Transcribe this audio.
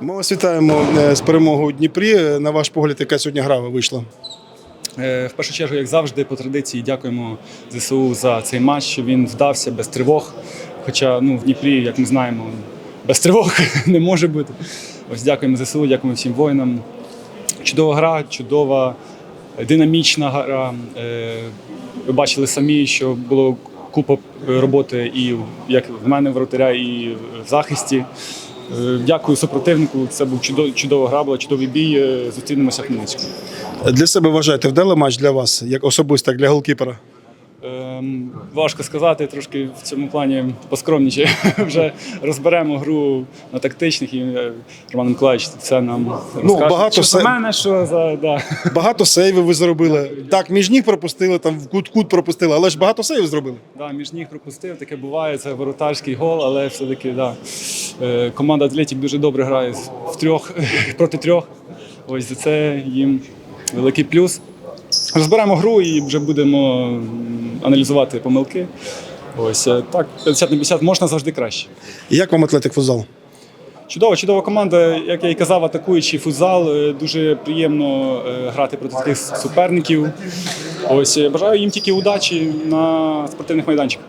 вас вітаємо е, з перемогою у Дніпрі. На ваш погляд, яка сьогодні гра вийшла? Е, В першу чергу, як завжди, по традиції, дякуємо ЗСУ за цей матч, що він вдався без тривог. Хоча ну, в Дніпрі, як ми знаємо, без тривог не може бути. Ось дякуємо ЗСУ, дякуємо всім воїнам. Чудова гра, чудова, е, динамічна гра. Ви бачили самі, що було купа роботи і як в мене воротаря, і в захисті. Е, Дякую супротивнику. Це був чудовий, чудова гра, чудовий бій. Е, Зустрінемося в Хмельницькому. Для себе вважаєте, вдалий матч для вас, як особисто, як для голкіпера? Ем, важко сказати, трошки в цьому плані поскромніче. Вже розберемо гру на тактичних і е, Роман Миколаївич це нам розкаже. багато що се- за мене, що за да. Багато сейвів ви зробили. Так, між ніг пропустили, там в кут-кут пропустили, але ж багато сейвів зробили. Да, між ніг пропустив, таке буває, це воротарський гол, але все-таки да. Е, команда Атлетік дуже добре грає в трьох проти трьох. Ось за це їм великий плюс. Розберемо гру і вже будемо аналізувати помилки. Ось е, так, 50 на 50 можна завжди краще. І Як вам атлетик футзал? Чудова, чудова команда. Як я і казав, атакуючий футзал. Е, Дуже приємно е, грати проти таких суперників. Ось бажаю їм тільки удачі на спортивних майданчиках.